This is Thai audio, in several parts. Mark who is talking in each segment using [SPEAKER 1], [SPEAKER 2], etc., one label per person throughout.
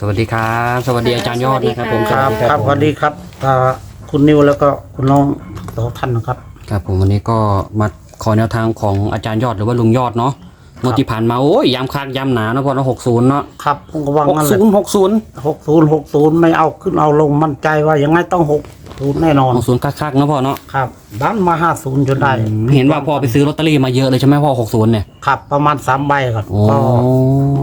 [SPEAKER 1] สวัสดีครับ สวัสดีอาจารย์ยอดนะครับผม
[SPEAKER 2] ครับ
[SPEAKER 1] สวัสดี
[SPEAKER 2] ครับสวัสดีครับอ่าคุณนิวแล้วก็คุณน้องทุกท่านนะครับ
[SPEAKER 1] ครับผมวันนี้ก็มาขอแนวทางของอาจารย์ยอดหรือว่าลุงยอดเนาะ งวดที่ผ่านมาโอ้ยย้ำคักย้ำหนาเนาะพอเนาะหกศูนย์เนาะ
[SPEAKER 2] ครับผมก็ว่า
[SPEAKER 1] หก
[SPEAKER 2] งั้นเล
[SPEAKER 1] ศู
[SPEAKER 2] ย
[SPEAKER 1] นย์หกศูนย์
[SPEAKER 2] หกศูนย์หกศูนย์ไม่เอาขึ้นเอาลงมั่นใจว่ายังไงต้องหกศูนย์แน่นอน
[SPEAKER 1] หกศูนย์คักๆเนาะพ่อเนาะ
[SPEAKER 2] ครับดันมาห้าศูนย์จนได้
[SPEAKER 1] เห็นว่าพ่อไปซื้อลอตเตอรี่มาเยอะเลยใช่ไหมพ่อหกศูนย์เนี่ย
[SPEAKER 2] ครับ ประมาณสามใบครับ
[SPEAKER 1] โอ้
[SPEAKER 2] ก็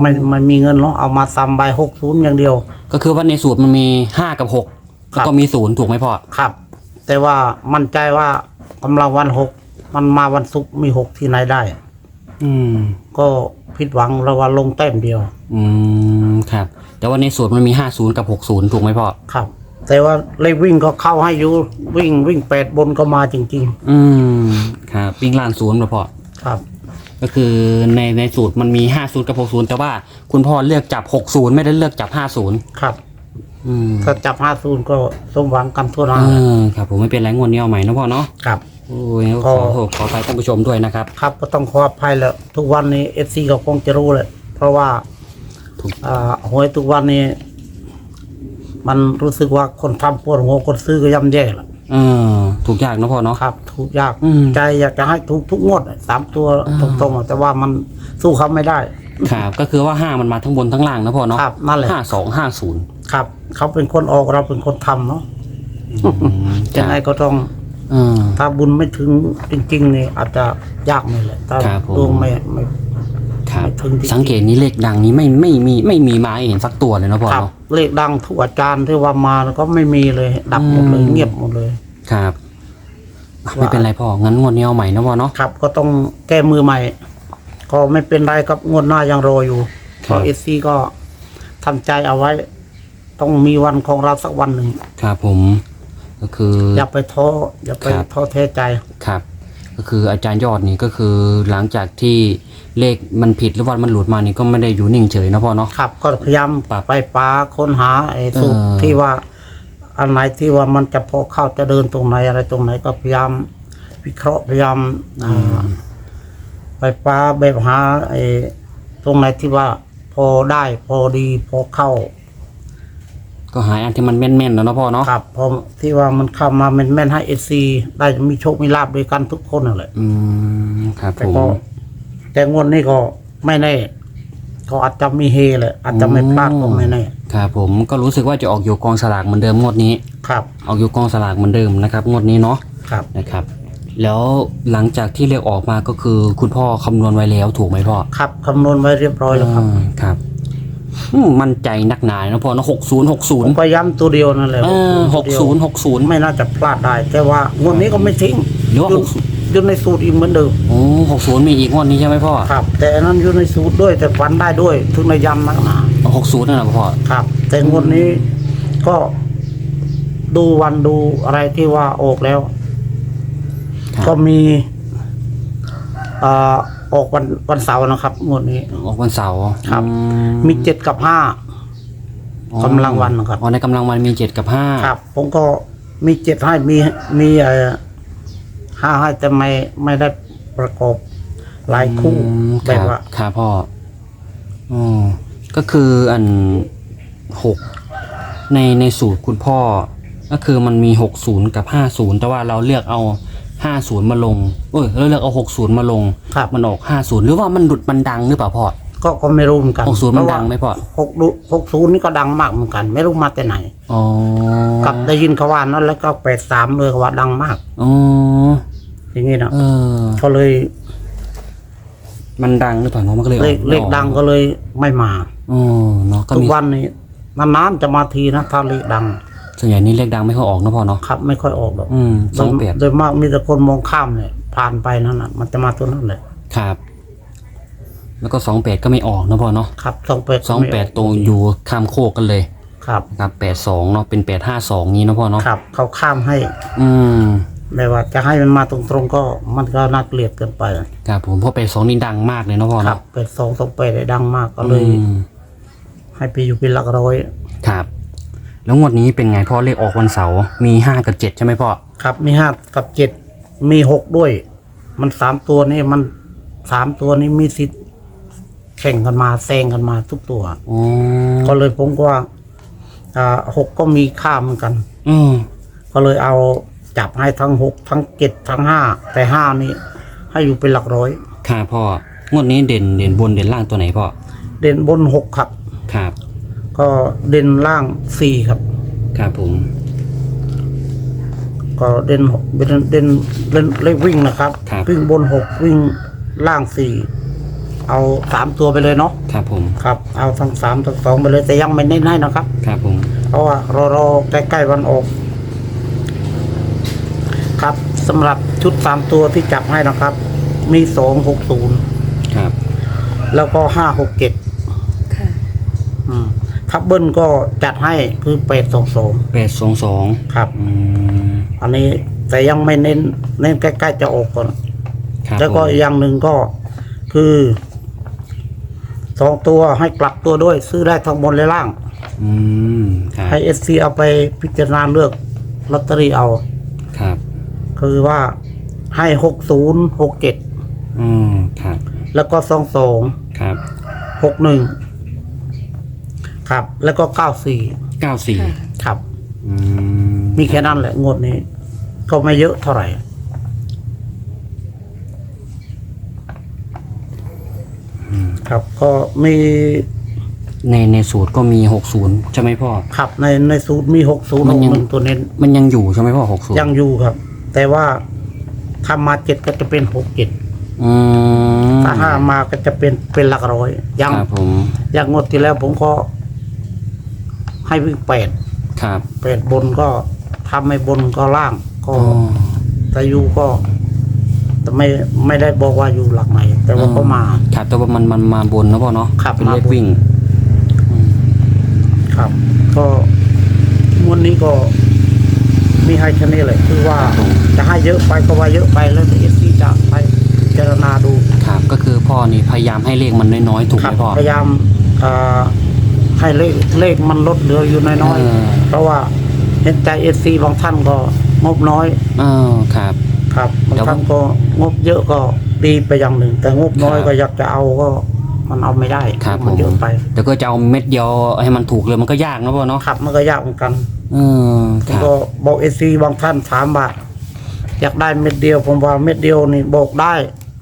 [SPEAKER 2] ไม่ไม่มีเงินหรอกเอามาสามใบหกศูนย์อย่างเดียว
[SPEAKER 1] ก็คือว่าในสูตรมันมีห้ากับหก
[SPEAKER 2] ครั
[SPEAKER 1] แล้ว
[SPEAKER 2] บ
[SPEAKER 1] ก็มีศูนย์ถูกไหมพ่อ
[SPEAKER 2] ครับ แต่ว่ามั่นใจว่ากำลังวันหกมันมาวันศุกร์มีหกที่ไหนได้
[SPEAKER 1] อืม
[SPEAKER 2] ก็ผิดหวังแล้วว่าลงแต้มเดียว
[SPEAKER 1] อืมครับ แต่ว่าในสูตรมันมีห้าศูนย์กับหกศูนย์ถูกไหมพ่อ
[SPEAKER 2] ครับ แต่ว่าเลขวิ่งก็เข้าให้อยู่วิ่งวิ่งแปดบนก็มาจริง
[SPEAKER 1] อืม ครับวิ่งล่านศูนย์มาพ่อ
[SPEAKER 2] ๆ ครับ
[SPEAKER 1] ก็คือในในสูตรมันมีห้าศูนย์กับหกศูนย์แต่ว่าคุณพ่อเลือกจับหกศูนย์ไม่ได้เลือกจับห้าศูนย์
[SPEAKER 2] ครับ
[SPEAKER 1] อืม
[SPEAKER 2] ถ้าจับห้าศูนย์ก็สมหวังกันทั่วหน้า
[SPEAKER 1] เออครับผมไม่เป็นไรงวดนี้เอาใหม่นะพ่อเนาะ
[SPEAKER 2] ครับ
[SPEAKER 1] โอ้ยขอโทษขอไปท่านผู้ชมด้วยนะครับ
[SPEAKER 2] ครับก็ต้องขออภัยแล้วทุกวันนี้เอซีก็คงจะรู้เลยเพราะว่า
[SPEAKER 1] ถูก
[SPEAKER 2] อ่าหวยทุกวันนี้ มันรู้สึกว่าคนทำปวดหัวคนซื้อก็ย่ำแย่ละ
[SPEAKER 1] เออถูกยากนะพ่อเนาะ
[SPEAKER 2] ครับ ถูกยาก
[SPEAKER 1] อืม
[SPEAKER 2] ใจอยากจะให้ถูกทุกงวดสามตัว
[SPEAKER 1] อ่า
[SPEAKER 2] ตรงๆแต่ว่ามันสู้เขาไม่ได้
[SPEAKER 1] ครับก็คือว่าห้ามันมาทั้งบนทั้งล่างนะพ่อเนาะ
[SPEAKER 2] ครับนั่นแหละ
[SPEAKER 1] ห้าสองห้าศูนย์
[SPEAKER 2] ครับ เขาเป็นคนออกเราเป็นคนทำเนาะ
[SPEAKER 1] ค
[SPEAKER 2] ยัง
[SPEAKER 1] รับ
[SPEAKER 2] ไงก็ต้อง
[SPEAKER 1] เออ
[SPEAKER 2] ถ้าบุญไม่ถึงจริงๆนี่อาจจะยากนี่แหละถ้า
[SPEAKER 1] ครับผม
[SPEAKER 2] ดวงไม่ไม่
[SPEAKER 1] ครับ
[SPEAKER 2] ไม่ถึงจริงๆ
[SPEAKER 1] สังเกตนี้เลขดังนี้ไม่ไม่มีไม่มีมาให้เห็นสักตัวเลยนะพ่อ
[SPEAKER 2] ครับ
[SPEAKER 1] เนาะ
[SPEAKER 2] เลขดังทุกอาจารย์ที่ว่ามาก็ไม่มีเลย ดับหมดเลย
[SPEAKER 1] อืม
[SPEAKER 2] เงียบหมดเลย
[SPEAKER 1] ครับไม่เป็นไรพ่องั้นงวดนี้เอาใหม่นะพ่อเนาะ
[SPEAKER 2] ครับก็ต้องแก้มือใหม่ ก็ไม่เป็นไรครับงวดหน้ายังรออยู่
[SPEAKER 1] ค
[SPEAKER 2] เพ
[SPEAKER 1] รับ
[SPEAKER 2] ราะเอซีก็ทำใจเอาไว้ ต้องมีวันของเราสักวันหนึ่ง
[SPEAKER 1] ครับผม ก็คือ
[SPEAKER 2] อย่าไปท้ออย่าไป
[SPEAKER 1] ครับ
[SPEAKER 2] ท้อแท้ใจ
[SPEAKER 1] ครับ ก็คืออาจารย์ยอดนี่ก็คือหลังจากที่เลขมันผิดหรือว่ามันหลุดมานี่ก็ไม่ได้อยู่นิ่งเฉยนะพ่อเนาะ
[SPEAKER 2] ครับ ก็พยายาม
[SPEAKER 1] ปรับ
[SPEAKER 2] ไปปาค้นหาไอ้สูตร
[SPEAKER 1] เออ
[SPEAKER 2] ที่ว่าอันไหนที่ว่ามันจะพอเข้าจะเดินตรงไหนอะไรตรงไหนก็พยายามวิเคราะห์พยายามอ่าไปปลาแบบหาไอ้ตรงไหนที่ว่าพอได้พอดีพอเข้า
[SPEAKER 1] ก็หายอันที่มันแม่นๆแล้วนะพ่อเนาะ
[SPEAKER 2] ครับพอที่ว่ามันเข้ามาแม่นแม่นๆให้เอซีได้มีโชคมีลาบด้วยกันทุกคนนั่นแหละ
[SPEAKER 1] อืมครับ
[SPEAKER 2] แต่
[SPEAKER 1] ผม
[SPEAKER 2] ก็แต่งวดนี้ก็ไม่แน่ก็อาจจะมีเฮเลยอาจจะไม่พลาดก็ไม่แน่
[SPEAKER 1] ครับผมก็รู้สึกว่าจะออกอยู่กองสลากเหมือนเดิมงวดนี้
[SPEAKER 2] ครับ
[SPEAKER 1] ออกอยู่กองสลากเหมือนเดิมนะครับงวดนี้เนาะ
[SPEAKER 2] ครับ
[SPEAKER 1] นะครับ แล้วหลังจากที่เลขออกมาก็คือคุณพ่อคำนวณไว้แล้วถูกไหมพ่อ
[SPEAKER 2] ครับคำนวณไว้เรียบร้อยแล้วครับ
[SPEAKER 1] อ่าครับอื มมั่นใจนักหนานะพ่อเนาะหกศูนย์หกศู
[SPEAKER 2] ผ
[SPEAKER 1] น
[SPEAKER 2] ม
[SPEAKER 1] ย์
[SPEAKER 2] พยายามตัวเดียวนั่นแหละ
[SPEAKER 1] เออหก
[SPEAKER 2] ตัวเดียว
[SPEAKER 1] ศูนย์หกศูนย์
[SPEAKER 2] ไม่น่าจะพลาดได้ แต่ว่างวดนี้ก็ไม่ทิ้ง
[SPEAKER 1] หรือว่า
[SPEAKER 2] อยู่
[SPEAKER 1] หกศูนย์
[SPEAKER 2] อยู่ในสูตรอีกเหมือนเดิม
[SPEAKER 1] โอ้หกศูนย์มีอีกงวดนี้ใช่ไหมพ่อ
[SPEAKER 2] ครับ แต่อันนั้นอยู่ในสูตรด้วยแต่ฟันได้ด้วยถึงในยันนักหนา
[SPEAKER 1] หกศูนย์นั่นแหละพ่อ
[SPEAKER 2] ครับ แต่งวดนี้ก็ดูวันดูอะไรที่ว่าออกแล้ว
[SPEAKER 1] ครับ
[SPEAKER 2] ก็มีอ่า ออกวันวันเสาร์นะครับงวดนี้
[SPEAKER 1] ออกวันเสาร์
[SPEAKER 2] ครับ
[SPEAKER 1] อื
[SPEAKER 2] มีเจ็ดกับห้า
[SPEAKER 1] อ๋อกำ
[SPEAKER 2] ลังวันนะครับ
[SPEAKER 1] อ๋อในกำลังวันมีเจ็ดกับห้า
[SPEAKER 2] ครับ ผมก็มีเจ็ดให้มีมีเอ่อห้าให้แต่ไม่ไม่ได้ประกอบหลายคู่
[SPEAKER 1] อืม
[SPEAKER 2] แบบ
[SPEAKER 1] ครับ
[SPEAKER 2] ว่า
[SPEAKER 1] ครับพ่ออ๋อก็คืออันหกในในสูตรคุณพ่อ ก็คือมันมีหกศูนย์กับห้าศูนย์แต่ว่าเราเลือกเอา ห้าศูนย์มาลง เอ้ยเราเลือกเอาหกศูนย์มาลง
[SPEAKER 2] ครับ
[SPEAKER 1] มันออกห้าศูนย์หรือว่ามันหลุดมันดังหรือเปล่าพ่อ
[SPEAKER 2] ก็ก็ไม่รู้เหมือนกัน
[SPEAKER 1] หกศูนย์มัน
[SPEAKER 2] เพราะ
[SPEAKER 1] ดั
[SPEAKER 2] ว่าง
[SPEAKER 1] ไหมพ่อ
[SPEAKER 2] หกดูหกศูนย์นี่ก็ดังมากเหมือนกัน ไม่รู้มาแต่ไหน
[SPEAKER 1] อ๋อ
[SPEAKER 2] กับได้ยินเขาว่านั้นแล้วก็แปดสามเลยเขาว่าดังมาก
[SPEAKER 1] อ๋อ
[SPEAKER 2] อย่างนี้นะ
[SPEAKER 1] เออ
[SPEAKER 2] ก็เลย
[SPEAKER 1] มันดังหรือเปล่าเนาะมันก็เลยอ
[SPEAKER 2] เล
[SPEAKER 1] อ
[SPEAKER 2] ขเลขดังก็เลยไม่มา
[SPEAKER 1] อ๋อเนาะก็
[SPEAKER 2] ทุก
[SPEAKER 1] มี
[SPEAKER 2] วันนี้นานๆจะมาทีนะถ้าเลขดัง
[SPEAKER 1] ส่วนใหญ่นี่เลขดังไม่ค่อยออกนะพ่อเนาะ
[SPEAKER 2] ครับ ไม่ค่อยออกหรอก
[SPEAKER 1] อืมสอง
[SPEAKER 2] โด
[SPEAKER 1] แป
[SPEAKER 2] ย
[SPEAKER 1] ด
[SPEAKER 2] โดยมากมีแต่คนมองข้ามเนี่ยผ่านไปนั่นน่ะ มันจะมาตัวนั้นเลย
[SPEAKER 1] ครับ แล้วก็สองแปดก็ไม่ออกนะพ่อเนาะ
[SPEAKER 2] ครับสองแปด
[SPEAKER 1] สองแปดตรงอยู่ข้ามโคกกันเลย
[SPEAKER 2] ครับ
[SPEAKER 1] นะครับแปดสองเนาะเป็นแปดห้าสองนี้นะพ่อเนาะ
[SPEAKER 2] ครับ เขาข้ามให้
[SPEAKER 1] อืม
[SPEAKER 2] ไม่ว่าจะให้มันมาตรงๆก็มันก็น่าเกลียดเกินไป
[SPEAKER 1] ครับผมเพราะแปดสองนี่ดังมากเลยนะพ่อ
[SPEAKER 2] ครับ
[SPEAKER 1] เนาะ
[SPEAKER 2] แปดสองสองแปดได้ดังมากก็เลย
[SPEAKER 1] อืม
[SPEAKER 2] ให้ไปอยู่เป็นหลักร้อย
[SPEAKER 1] ครับ แล้วงวดนี้เป็นไงพ่อเลขออกวันเสาร์มีห้ากับเจ็ดใช่ไหมพ่อ
[SPEAKER 2] ครับ มีห้ากับเจ็ดมีหกด้วย มันสามตัวนี่มันสามตัวนี้มีสิทธิ์แข่งกันมาแซงกันมาทุกตัว
[SPEAKER 1] อ๋อ
[SPEAKER 2] ก็เลยผมก็ว่าอ่าหกก็มีค่าเหมือนกัน
[SPEAKER 1] อืม
[SPEAKER 2] ก็เลยเอาจับให้ทั้งหกทั้งเจ็ดทั้งห้าแต่ห้านี่ให้อยู่เป็นหลักร้อย
[SPEAKER 1] ค่ะพ่องวดนี้เด่นเด่นบนเด่นล่างตัวไหนพ่อ
[SPEAKER 2] เด่นบนหกครับ
[SPEAKER 1] ครับ
[SPEAKER 2] ก็เด่นล่างสี่ครับ
[SPEAKER 1] ครับผม
[SPEAKER 2] ก็เด่นหกเด่นเด่นเล่นเลขวิ่งนะครับ
[SPEAKER 1] ครับ
[SPEAKER 2] วิ่งบนหกวิ่งล่างสี่เอาสามตัวไปเลยเนาะ
[SPEAKER 1] ครับผม
[SPEAKER 2] ครับ เอาทั้งสามทั้งสองไปเลยแต่ยังไม่เน้นให้นะครับ
[SPEAKER 1] ครับผม
[SPEAKER 2] เพราะว่ารอรอใกล้ๆวันออก ครับสำหรับชุดสามตัวที่จับให้นะครับ มีสองหกศูนย์
[SPEAKER 1] ครับ
[SPEAKER 2] แล้วก็ห้าหกเจ็ด
[SPEAKER 3] ค่ะ
[SPEAKER 2] ครับเบิ้ลก็จัดให้คือแปดสองสอง
[SPEAKER 1] แปดสองสอง
[SPEAKER 2] ครับ
[SPEAKER 1] อืม
[SPEAKER 2] อันนี้แต่ยังไม่เน้น เน้นใกล้ๆจะออกก่อน
[SPEAKER 1] ครับ
[SPEAKER 2] แล้วก็
[SPEAKER 1] ผม
[SPEAKER 2] อีกอย่างหนึ่งก็คือสองตัวให้กลับตัวด้วย ซื้อได้ทั้งบนและล่าง
[SPEAKER 1] อืมครับ
[SPEAKER 2] ให้เอสซีเอาไปพิจารณาเลือกลอตเตอรี่เอา
[SPEAKER 1] ครับ
[SPEAKER 2] คือว่าให้หกศูนย์หกเจ็ด
[SPEAKER 1] อืมครับ
[SPEAKER 2] แล้วก็สองสอง
[SPEAKER 1] ครับ
[SPEAKER 2] หกหนึ่ง ครับ แล้วก็เก้าสี่
[SPEAKER 1] เก้าสี่
[SPEAKER 3] ค่ะ
[SPEAKER 2] ครับ
[SPEAKER 1] อืม
[SPEAKER 2] มีแค่นั้นแหละงวดนี้ ก็ไม่เยอะเท่าไหร่ ครับ ก็มี
[SPEAKER 1] ในในสูตรก็มีหกศูนย์ใช่ไหมพ่อ
[SPEAKER 2] ขับในในสูตรมีหกศูนย์
[SPEAKER 1] มั
[SPEAKER 2] ห
[SPEAKER 1] น
[SPEAKER 2] ก
[SPEAKER 1] ยัง
[SPEAKER 2] หนึ่งตัวเน้น
[SPEAKER 1] มันยังอยู่ใช่ไหมพ่อหกศูนย์
[SPEAKER 2] ยังอยู่ครับ แต่ว่าถ้ามาเจ็ดก็จะเป็นหกเจ็ด
[SPEAKER 1] อืม
[SPEAKER 2] ถ้าห้ามาก็จะเป็นเป็นหลักร้อย ยัง
[SPEAKER 1] ครับผม
[SPEAKER 2] ยังงวดที่แล้วผมก็ ให้วิ่งแปด
[SPEAKER 1] ครับ
[SPEAKER 2] แปดบนก็ทำไม่บนก็ล่างก็
[SPEAKER 1] อ๋อ
[SPEAKER 2] แต่อยู่ก็แต่ไม่ไม่ได้บอกว่าอยู่หลักไหน แต่ว่าก็มา
[SPEAKER 1] ครับแต่ว่ามันมันมาบนนะพ่อเนาะ
[SPEAKER 2] ครับ
[SPEAKER 1] เป็นเลข
[SPEAKER 2] มาบน
[SPEAKER 1] วิ่งอืม
[SPEAKER 2] ครับ ก็งวดนี้ก็มีให้แค่นี้เลยคือว่าจะให้เยอะไปก็ว่าเยอะไปแล้วเอสซีจะไปพิจารณาดู
[SPEAKER 1] ครับ ก็คือพ่อนี่พยายามให้เลขมันน้อยๆถูก
[SPEAKER 2] ค
[SPEAKER 1] ไห
[SPEAKER 2] รั
[SPEAKER 1] มพ่อ
[SPEAKER 2] พยายามเอ่อ ให้เลขเลขมันลดเหลืออยู่น้อย
[SPEAKER 1] เออ
[SPEAKER 2] ๆเพราะว่าเห็นใจเอสซีบางท่านก็งบน้อย
[SPEAKER 1] เออครับ
[SPEAKER 2] ครับบาง
[SPEAKER 1] แต่ว่า
[SPEAKER 2] ท่านก็งบเยอะก็ดีไปอย่างหนึ่ง แต่งบน้อย
[SPEAKER 1] ครับ
[SPEAKER 2] ก็อยากจะเอาก็มันเอาไม่ได้
[SPEAKER 1] ครับ
[SPEAKER 2] มันเยอะไป
[SPEAKER 1] แต่ก็จะเอาเม็ดเดียวให้มันถูกเลยมันก็ยากนะพ่อเนาะ
[SPEAKER 2] ครับมันก็ยากเหมือนกัน
[SPEAKER 1] เออ
[SPEAKER 2] ผ
[SPEAKER 1] ค
[SPEAKER 2] ม
[SPEAKER 1] รับ
[SPEAKER 2] ก็บอกเอซีบางท่านถามว่าอยากได้เม็ดเดียว ผมว่าเม็ดเดียวนี่บอกได้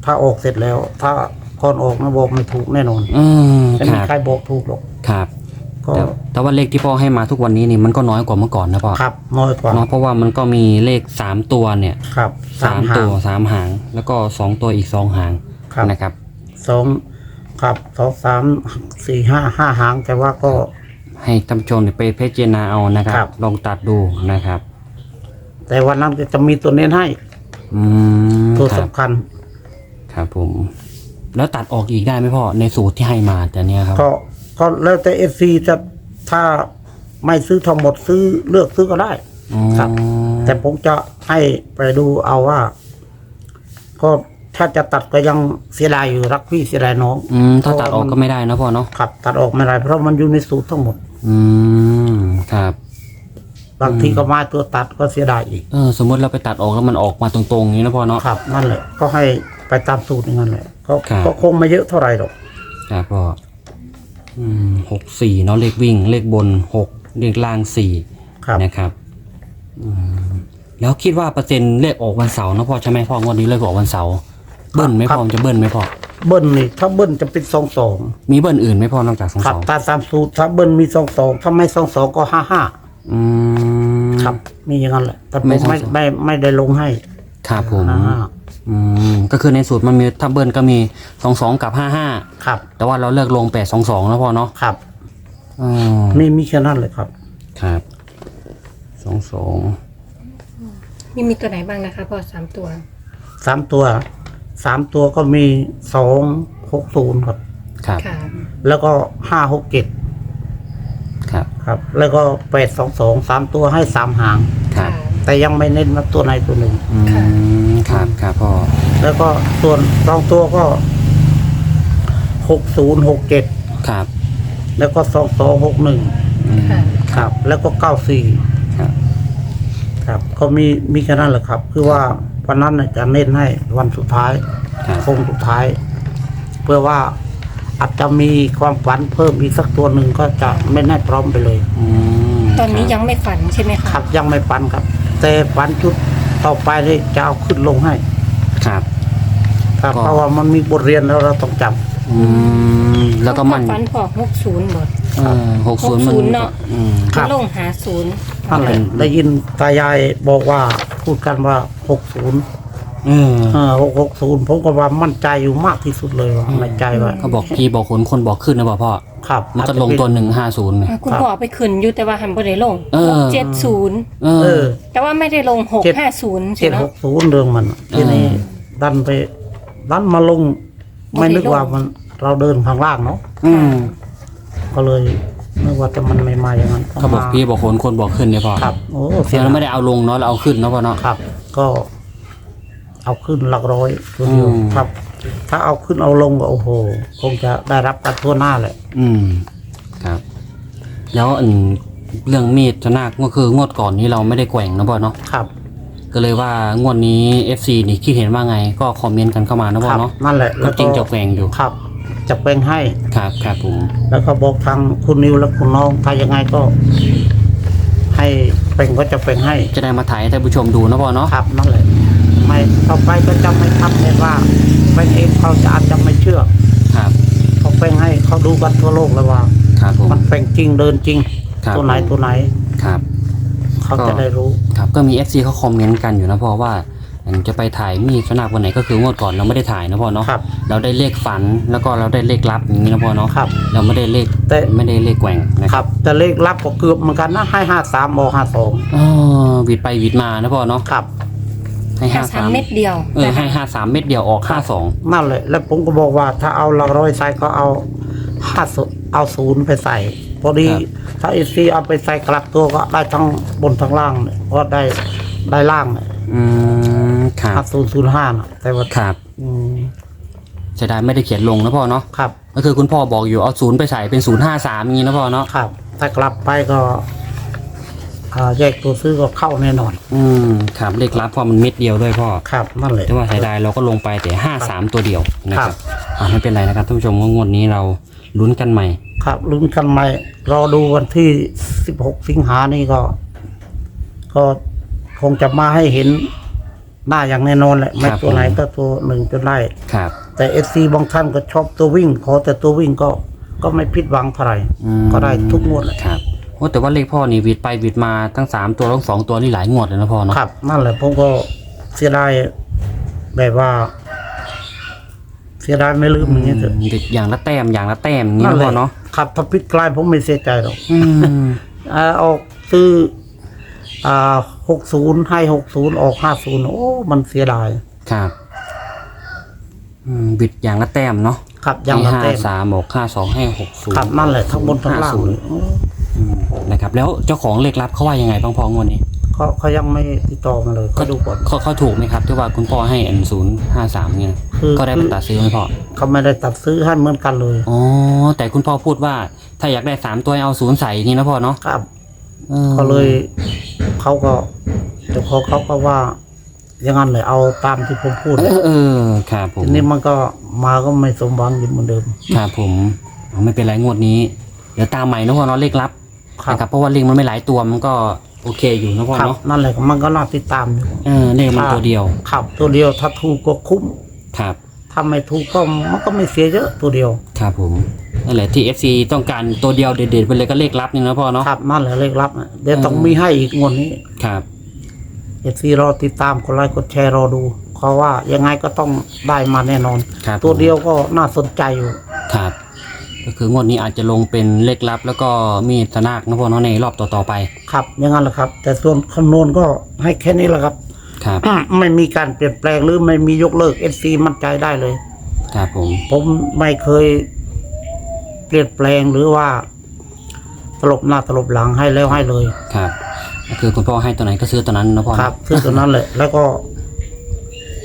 [SPEAKER 2] ถ้าออกเสร็จแล้ว ถ้าก่อนออกนะบอกไม่ถูกแน่นอน
[SPEAKER 1] เออ
[SPEAKER 2] ไม่
[SPEAKER 1] ค
[SPEAKER 2] มี
[SPEAKER 1] รับ
[SPEAKER 2] ใครบอกถูกหรอก
[SPEAKER 1] ครับ
[SPEAKER 2] ก็
[SPEAKER 1] แต่แต่ว่าเลขที่พ่อให้มาทุกวันนี้นี่มันก็น้อยกว่าเมื่อก่อนนะพ่อ
[SPEAKER 2] ครับน้อยกว่า
[SPEAKER 1] เนาะเพราะว่ามันก็มีเลขสามตัวเนี่ย
[SPEAKER 2] ครับ
[SPEAKER 1] สาม
[SPEAKER 2] ห
[SPEAKER 1] ตัวสามหาง แล้วก็สองตัวอีกสองหาง
[SPEAKER 2] ครับ
[SPEAKER 1] นะครับ
[SPEAKER 2] สองครับสองสามสี่ห้าห้าหางแต่ว่าก็
[SPEAKER 1] ให้ท่านผู้ชมเนี่ยไปพิจารณาเอานะครับ
[SPEAKER 2] ครับ
[SPEAKER 1] ลองตัดดูนะครับ
[SPEAKER 2] แต่วันนั้นก็จะมีตัวเน้นให้
[SPEAKER 1] อืม
[SPEAKER 2] ตัว
[SPEAKER 1] ครับ
[SPEAKER 2] สำคัญ
[SPEAKER 1] ครับผม แล้วตัดออกอีกได้ไหมพ่อในสูตรที่ให้มาแต่เนี้ยครับ
[SPEAKER 2] ก็ ก็แล้วแต่เอฟซีจะถ้าไม่ซื้อทั้งหมดซื้อเลือกซื้อก็ได้
[SPEAKER 1] อ๋อ
[SPEAKER 2] ครับ แต่ผมจะให้ไปดูเอาว่า ก็ถ้าจะตัดก็ยังเสียดายอยู่รักพี่เสียดายน้อง
[SPEAKER 1] อืมถ้าตัดออกก็ไม่ได้นะพ่อเนาะ
[SPEAKER 2] ครับ ตัดออกไม่ได้เพราะมันอยู่ในสูตรทั้งหมด
[SPEAKER 1] อืมครับ
[SPEAKER 2] บางทีก็มาตัวตัดก็เสียดายอีก
[SPEAKER 1] เออสมมติเราไปตัดออกแล้วมันออกมาตรงๆอย่างนี้นะพ่อเนาะ
[SPEAKER 2] ครับ นั่นแหละ ก็ให้ไปตามสูตรอย่างนั้นแหละก็
[SPEAKER 1] ครับ
[SPEAKER 2] ก็คงไม่เยอะเท่าไหร่หรอก
[SPEAKER 1] ครับพ่ออืม หกสี่เนาะเลขวิ่ง เลขบนหกเลขล่างสี่
[SPEAKER 2] ครับ
[SPEAKER 1] นะครับอืมแล้วคิดว่าเปอร์เซ็นต์เลขออกวันเสาร์นะพ่อใช่ไหมพ่องวดนี้เลขออกวันเสาร์เบิ้ลไหม
[SPEAKER 2] ครั
[SPEAKER 1] พ่อบมันจะเบิ้ลไหมพ่อ
[SPEAKER 2] เบิ้ลนี่ถ้าเบิ้ลจะเป็นสองสอง
[SPEAKER 1] มีเบิ้ลอื่นไหมพ่อนอกจากสอง
[SPEAKER 2] ครับ
[SPEAKER 1] สอง
[SPEAKER 2] ตามตามสูตรถ้าเบิ้ลมีสองสองถ้าไม่สองสองก็ห้าห้า
[SPEAKER 1] อืม
[SPEAKER 2] ครับ มีอย่างนั้นแหละแต่ผม
[SPEAKER 1] ไม่
[SPEAKER 2] ไม่
[SPEAKER 1] 22
[SPEAKER 2] ไม่ไม่ได้ลงให้
[SPEAKER 1] ครับผม
[SPEAKER 2] ห้าห้า
[SPEAKER 1] อืมก็คือในสูตรมันมีถ้าเบิ้ลก็มีสองสองกับห้าห้า
[SPEAKER 2] ครับ
[SPEAKER 1] แต่ว่าเราเลือกลงแปดสองสองแล้วพ่อเนาะ
[SPEAKER 2] ครับ
[SPEAKER 1] อืม
[SPEAKER 2] มีมีแค่นั้นเลยครับ
[SPEAKER 1] ครับสองสอง
[SPEAKER 3] มีมีตัวไหนบ้างนะคะพอสามตัว
[SPEAKER 2] สามตัว สามตัวก็มีสองหกศูนย์ครับ
[SPEAKER 1] ครับ
[SPEAKER 3] ค่ะ
[SPEAKER 2] แล้วก็ห้าหกเจ็ด
[SPEAKER 1] ครับ
[SPEAKER 2] ครับ แล้วก็แปดสองสองสามตัวให้สามหาง
[SPEAKER 1] ครับ
[SPEAKER 2] แต่ยังไม่เน้นมาตัวไหนตัวหนึ่ง
[SPEAKER 1] อื
[SPEAKER 3] ค่ะ
[SPEAKER 1] มครับครับพ่อ
[SPEAKER 2] แล้วก็ส่วนสองตัวก็หกศูนย์หกเจ็ด
[SPEAKER 1] ครับ
[SPEAKER 2] แล้วก็สองสองหกหนึ่ง
[SPEAKER 1] อืม
[SPEAKER 3] ค่ะ
[SPEAKER 2] ครับ แล้วก็เก้าสี่
[SPEAKER 1] ครับ
[SPEAKER 2] ครับ ก็มีมีแค่นั้นแหละครับ คือว่าวันนั้นน่ะจะเน้นให้วันสุดท้าย
[SPEAKER 1] ครับ
[SPEAKER 2] โค้งสุดท้าย เพื่อว่าอาจจะมีความฝันเพิ่มอีกสักตัวหนึ่งก็จะไม่แน่พร้อมไปเลย
[SPEAKER 1] อืม
[SPEAKER 3] ตอนนี้
[SPEAKER 1] ครับ
[SPEAKER 3] ยังไม่ฝันใช่ไหมคะ
[SPEAKER 2] ครับยังไม่ฝันครับ แต่ฝันชุดต่อไปนี่จะเอาขึ้นลงให้
[SPEAKER 1] ครับ
[SPEAKER 2] ครับ
[SPEAKER 1] ก็
[SPEAKER 2] เพราะว่ามันมีบทเรียนแล้วเราต้องจำ
[SPEAKER 1] อืมแล้วก็มัน
[SPEAKER 3] ฝันพอหกศูนย์หมด
[SPEAKER 1] หกศูนย์มัน
[SPEAKER 3] 60เนอะ
[SPEAKER 1] อืม
[SPEAKER 2] ครับ
[SPEAKER 3] ลงหาศูนย์
[SPEAKER 2] นั่นแหละ
[SPEAKER 1] เป็น
[SPEAKER 2] ได้ยินตายายบอกว่าพูดกันว่าหกศูนย์
[SPEAKER 1] เออ
[SPEAKER 2] เออหกหกศูนย์ผมก็ว่ามั่นใจอยู่มากที่สุดเลยว่าในใจว่า
[SPEAKER 1] เขาบอกพี่บอกคนคนบอกขึ้นนะบอกพ่อ
[SPEAKER 2] ครับ
[SPEAKER 1] มันก็ลงตัวหนึ่งห้าศูนย์
[SPEAKER 3] อะคุณพ่อเอาไปขึ้นอยู่แต่ว่าหันบ่ได้ลง
[SPEAKER 1] เออ
[SPEAKER 3] เจ็ดศูนย์
[SPEAKER 1] เอ
[SPEAKER 2] เอ
[SPEAKER 1] อ
[SPEAKER 2] อ
[SPEAKER 3] แต่ว่าไม่ได้ลงหก
[SPEAKER 2] เจ็ด
[SPEAKER 3] ห้าศูนย์
[SPEAKER 2] เจ็
[SPEAKER 3] ใช่
[SPEAKER 2] ด
[SPEAKER 3] ไหม
[SPEAKER 2] หกศูนย์เรื่องมันทีนี้ดันไปดันมาลง ไม่นึกว่ามันเราเดินข้างล่างเนาะ
[SPEAKER 1] อืม
[SPEAKER 2] ก็เลยนึกว่าจะมันไม่มาอย่างนั้น
[SPEAKER 1] เขาบอกพี่บอกคนคนบอกขึ้นเนี่ยพ่อ
[SPEAKER 2] ครับโอ้
[SPEAKER 1] เสียเราไม่ได้เอาลงเนาะเราเอาขึ้นเนาะพ่อเนาะ
[SPEAKER 2] ครับ ก็ เอาขึ้นหลักร้อยตัวเดียว
[SPEAKER 1] อืม
[SPEAKER 2] ครับ ถ้าเอาขึ้นเอาลงก็โอ้โห คงจะได้รับกันทั่วหน้าแหละ
[SPEAKER 1] อืม ครับ แล้วอันเรื่องมีดชนาคก็คืองวดก่อนนี้เราไม่ได้แกว่งนะพ่อเนาะ
[SPEAKER 2] ครับ
[SPEAKER 1] ก็เลยว่างวดนี้ FC นี่คิดเห็นว่าไง ก็คอมเมนต์กันเข้ามานะพ่
[SPEAKER 2] ค
[SPEAKER 1] อ
[SPEAKER 2] รั
[SPEAKER 1] เนาะ
[SPEAKER 2] นั่นแหละ
[SPEAKER 1] ก็
[SPEAKER 2] แล้ว
[SPEAKER 1] จริงจะแกว่งอยู่
[SPEAKER 2] ครับ จะเป็นให้
[SPEAKER 1] ครับครับผม
[SPEAKER 2] แล้วก็บอกทางคุณนิวและคุณน้องถ้ายังไงก็ ให้เป็นก็จะเป็นให้
[SPEAKER 1] จะได้มาถ่ายให้ท่านผู้ชมดูนะพ่อเนาะ
[SPEAKER 2] ครับนั่นแหละ ไม่ต่อไปก็จะไม่ทำเลยว่าเป็นเองเขาจะอาจจะไม่เชื่อ
[SPEAKER 1] ครับ
[SPEAKER 2] เขาเป็นให้เขาดูกันทั่วโลกเลยว่า
[SPEAKER 1] ครับผม
[SPEAKER 2] มันเป็นจริงเดินจริง
[SPEAKER 1] ครับ
[SPEAKER 2] ตัวไหนตัวไหน
[SPEAKER 1] ครับ
[SPEAKER 2] เขา
[SPEAKER 1] ก็
[SPEAKER 2] จะได้รู้
[SPEAKER 1] ครับก็มี FC เขาคอมเมนต์กันอยู่นะพ่อว่าอันจะไปถ่ายมีดชนาควันไหนก็คืองวดก่อนเราไม่ได้ถ่ายนะพ่อเนาะ
[SPEAKER 2] ครับ
[SPEAKER 1] เราได้เลขฝันแล้วก็เราได้เลขลับอย่างนี้นะพ่อเนาะ
[SPEAKER 2] ครับ
[SPEAKER 1] เราไม่ได้เลข
[SPEAKER 2] แต่
[SPEAKER 1] ไม่ได้เลขแกว่งนะ
[SPEAKER 2] ค
[SPEAKER 1] ค
[SPEAKER 2] รั
[SPEAKER 1] รับบ
[SPEAKER 2] แต่เลขลับก็เกือบเหมือนกันนะให้ห้าสามโอห้าสอง
[SPEAKER 1] อ๋อวิดไปวิดมานะพ่อเนาะ
[SPEAKER 2] ครับ
[SPEAKER 1] ให้
[SPEAKER 3] ห้า
[SPEAKER 1] ห้า
[SPEAKER 3] สา
[SPEAKER 1] สามม
[SPEAKER 3] เม็ดเดียว
[SPEAKER 1] เออ
[SPEAKER 3] นะคะ
[SPEAKER 1] ให้ห้าสามเม็ดเดียวออกห้าสอง
[SPEAKER 2] นั่นแหละ แล้วผมก็บอกว่าถ้าเอาหลักร้อยใส่ก็เอาห้าศูนย์เอาศูนย์ไปใส่ พอดีถ้าเอซีเอาไปใส่กลับตัวก็ได้ทั้งบนทั้งล่างเลยก็ได้ได้ล่าง
[SPEAKER 1] อืมครับ
[SPEAKER 2] ห้าศูนย์ศูนย์ห้านะแต่ว่า
[SPEAKER 1] ครับ
[SPEAKER 2] อืม
[SPEAKER 1] จะได้ไม่ได้เขียนลงนะพ่อเนาะ
[SPEAKER 2] ครับ
[SPEAKER 1] ก็คือคุณพ่อบอกอยู่เอาศูนย์ไปใส่เป็นศูนย์ห้าสามอย่างนี้นะพ่อเนาะ
[SPEAKER 2] ครับ ถ้ากลับไปก็ อ่าแยกตัวซื้อก็เข้าแน่นอน
[SPEAKER 1] อืมครับเลขลับเพอมันเม็ดเดียวด้วยพ่อ
[SPEAKER 2] ครับนั่นแหละ
[SPEAKER 1] แต่ว่าเสียดายเราก็ลงไปแต่ห้าสามตัวเดียวนะค
[SPEAKER 2] ครั
[SPEAKER 1] รับ บอ่าไม่เป็นไรนะครับท่านผู้ชมว่างวดนี้เราลุ้นกันใหม่
[SPEAKER 2] ครับลุ้นกันใหม่รอดูวันที่สิบหกสิงหานี่ก็ ก็คงจะมาให้เห็นหน้าอย่างแน่นอนแหละไม่
[SPEAKER 1] ครับ
[SPEAKER 2] ตัวไหน
[SPEAKER 1] ผม
[SPEAKER 2] ก็ตัวหนึ่งจนได้
[SPEAKER 1] ครับ
[SPEAKER 2] แต่เอซีบางท่านก็ชอบตัววิ่ง ขอแต่ตัววิ่งก็ก็ไม่ผิดหวังเท่าไหร่
[SPEAKER 1] อืม
[SPEAKER 2] ก็ได้ทุกงวดแหละ
[SPEAKER 1] ครับ โอ้แต่ว่าเลขพ่อนี่วิดไปวิดมาทั้งสามตัวทั้งสองตัวนี่หลายงวดเลยนะพ่อเนาะ
[SPEAKER 2] ครับ นั่นแหละผมก็เสียดายแบบว่า เสียดายไม่ลืมอย่างนี้เถอะ
[SPEAKER 1] อืมอย่างละแต้มอย่างละแต้มอย่างนี้
[SPEAKER 2] นั่น
[SPEAKER 1] นะ
[SPEAKER 2] แห
[SPEAKER 1] พ่อ
[SPEAKER 2] ละ
[SPEAKER 1] เนาะ
[SPEAKER 2] ครับถ้าพิดกลายผมไม่เสียใจหรอก
[SPEAKER 1] อืม
[SPEAKER 2] อ่าออกซื้ออ่าหกศูนย์ให้หกศูนย์ออกห้าศูนย์โอ้มันเสียดาย
[SPEAKER 1] ครับอืมบิดอย่างละแต้มเนาะ
[SPEAKER 2] ครับยัง
[SPEAKER 1] ให้
[SPEAKER 2] ละ
[SPEAKER 1] ห้า
[SPEAKER 2] เต้ม
[SPEAKER 1] สามบอกห้าสองให้หกศูนย์
[SPEAKER 2] ครับนั่นแหละทั้งบนทั้งล่าง
[SPEAKER 1] 50
[SPEAKER 2] เลยโอ้
[SPEAKER 1] อืม นะครับแล้วเจ้าของเลขลับเขาว่ายังไงบ้างพ่องวดนี้
[SPEAKER 2] เขาเขายังไม่ติดต่อมาเลยเขาดูก่อน
[SPEAKER 1] เขาเขาถูกไหมครับที่ว่าคุณพ่อให้อันศูนย์ห้าสามเนี่ย
[SPEAKER 2] คือ
[SPEAKER 1] ก็ได้ไปตัดซื้อไหมพ่อ
[SPEAKER 2] เขาไม่ได้ตัดซื้อให้เหมือนกันเลย
[SPEAKER 1] อ๋อแต่คุณพ่อพูดว่าถ้าอยากได้สามตัวให้เอาศูนย์ใส่นี่นะพ่อเนาะ
[SPEAKER 2] ครับ
[SPEAKER 1] ออ
[SPEAKER 2] ก็เลยเขาก็เจ้าของเขาก็ว่าอย่างนั้นเลยเอาตามที่ผมพูด
[SPEAKER 1] เออเออครับผม
[SPEAKER 2] ทีนี้มันก็มาก็ไม่สมหวังอยู่เหมือนเดิม
[SPEAKER 1] ครับผมอ๋อไม่เป็นไรงวดนี้ เดี๋ยวตามใหม่นะพ่อเนาะเลขลับ
[SPEAKER 2] ครับ
[SPEAKER 1] นะครับเพราะว่าเลขมันไม่หลายตัวมันก็โอเคอยู่นะพ่อ
[SPEAKER 2] ครับ
[SPEAKER 1] เนาะ
[SPEAKER 2] นั่นแหละมันก็น่าติดตามอยู่
[SPEAKER 1] เออเลขมันตัวเดียว
[SPEAKER 2] ครับ ตัวเดียวถ้าถูกก็คุ้ม
[SPEAKER 1] ครับ
[SPEAKER 2] ถ้าไม่ถูกก็มันก็ไม่เสียเยอะตัวเดียว
[SPEAKER 1] ครับผมนั่นแหละที่ FC ต้องการตัวเดียวเด็ดๆไปเลยก็เลขลับนี่นะพ่อเนาะ
[SPEAKER 2] ครับนั่นแหละเลขลับน่ะเดี๋ยวต้อง
[SPEAKER 1] เออ
[SPEAKER 2] มีให้อีกงวดนี้
[SPEAKER 1] ครับ
[SPEAKER 2] เอซีรอติดตามกดไลค์กดแชร์รอดูเพราะว่ายังไงก็ต้องได้มาแน่นอน
[SPEAKER 1] ครับ
[SPEAKER 2] ตัวเดียวก็น่าสนใจอยู่
[SPEAKER 1] ครับ ก็คืองวดนี้อาจจะลงเป็นเลขลับ แล้วก็มีธนาคนะพ่อเนาะในรอบต่อๆไป
[SPEAKER 2] ครับอย่างนั้นแหละครับ แต่ส่วนคำนวณก็ให้แค่นี้แหละครับ
[SPEAKER 1] ครับ
[SPEAKER 2] ไม่มีการเปลี่ยนแปลงหรือไม่มียกเลิกเอซีมั่นใจได้เลย
[SPEAKER 1] ครับผม
[SPEAKER 2] ผมไม่เคย เปลี่ยนแปลงหรือว่า ตลบหน้าตลบหลังให้แล้วให้เลย
[SPEAKER 1] ครับ ก็คือคุณพ่อให้ตัวไหนก็ซื้อตัวนั้นนะพ่อ
[SPEAKER 2] ครับคือตัวนั้นเลยแล้วก็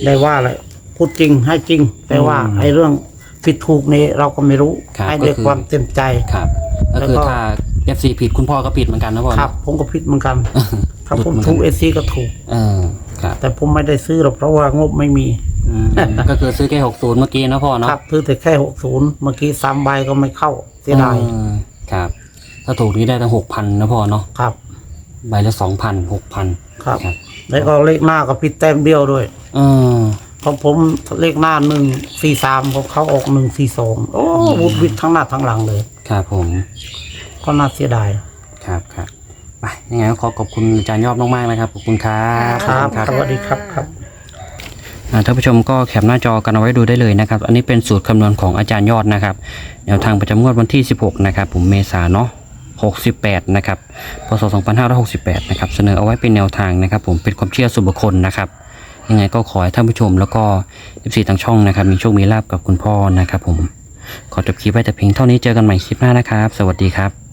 [SPEAKER 2] ได้ว่าเลยพูดจริงให้จริง แต่ว่าไอ้เรื่อง ผิดถูกนี่เราก็ไม่รู้
[SPEAKER 1] ครับ
[SPEAKER 2] ให้ด้วย
[SPEAKER 1] ก็คือ
[SPEAKER 2] ความเต็มใจ
[SPEAKER 1] ครับก็
[SPEAKER 2] แล้ว
[SPEAKER 1] คือ
[SPEAKER 2] ก็
[SPEAKER 1] ถ้า FC ผิดคุณพ่อก็ผิดเหมือนกันนะพ่อ
[SPEAKER 2] ครับ ผมก็ผิดเหมือนกันถ้าผม
[SPEAKER 1] หลุดเหมือนกัน
[SPEAKER 2] ถูกเอซีก็ถูก
[SPEAKER 1] เออครับ
[SPEAKER 2] แต่ผมไม่ได้ซื้อหรอกเพราะว่างบไม่มี
[SPEAKER 1] อือืมก็คือซื้อแค่หกศูนย์เมื่อกี้นะพ่อเนาะ
[SPEAKER 2] ครับซื้อแต่แค่หกศูนย์เมื่อกี้สามใบก็ไม่เข้าเสียดาย
[SPEAKER 1] เออครับ ถ้าถูกนี้ได้ตั้งหกพันนะพ่อเนาะ
[SPEAKER 2] ครับ
[SPEAKER 1] ใบละสองพันหกพัน
[SPEAKER 2] ครับ
[SPEAKER 1] ครับ
[SPEAKER 2] แล้วก็เลขหน้าก็ผิดแต้มเดียวด้วย
[SPEAKER 1] เออ
[SPEAKER 2] ของผมเลขหน้าหนึ่งสี่สามของเขาออกหนึ่งสี่สองโอ้วุดวิดทั้งหน้าทั้งหลังเลย
[SPEAKER 1] ครับผม
[SPEAKER 2] ก็น่าเสียดาย
[SPEAKER 1] ครับครับไปยังไงก็ขอขอบคุณอาจารย์ยอดมากๆนะครับขอบคุณครับ
[SPEAKER 2] ครับ
[SPEAKER 1] ขอณ
[SPEAKER 2] สวัสดีครับครับ
[SPEAKER 1] อ่าท่านผู้ชมก็แคปหน้าจอกันเอาไว้ดูได้เลยนะครับ อันนี้เป็นสูตรคำนวณของอาจารย์ยอดนะครับแนวทางประจำงวดวันที่ 16 นะครับ ผมเมษาเนาะ68 นะครับ พศ 2568 นะครับ เสนอเอาไว้เป็นแนวทางนะครับ ผมเป็นความเชื่อส่วนบุคคลนะครับ ยังไงก็ขอให้ท่านผู้ชม แล้วก็ทีสี่ทางช่องนะครับ มีโชคมีลาบกับคุณพ่อนะครับผม ขอจบคลิปไว้แต่เพียงเท่านี้เจอกันใหม่คลิปหน้านะครับ สวัสดีครับ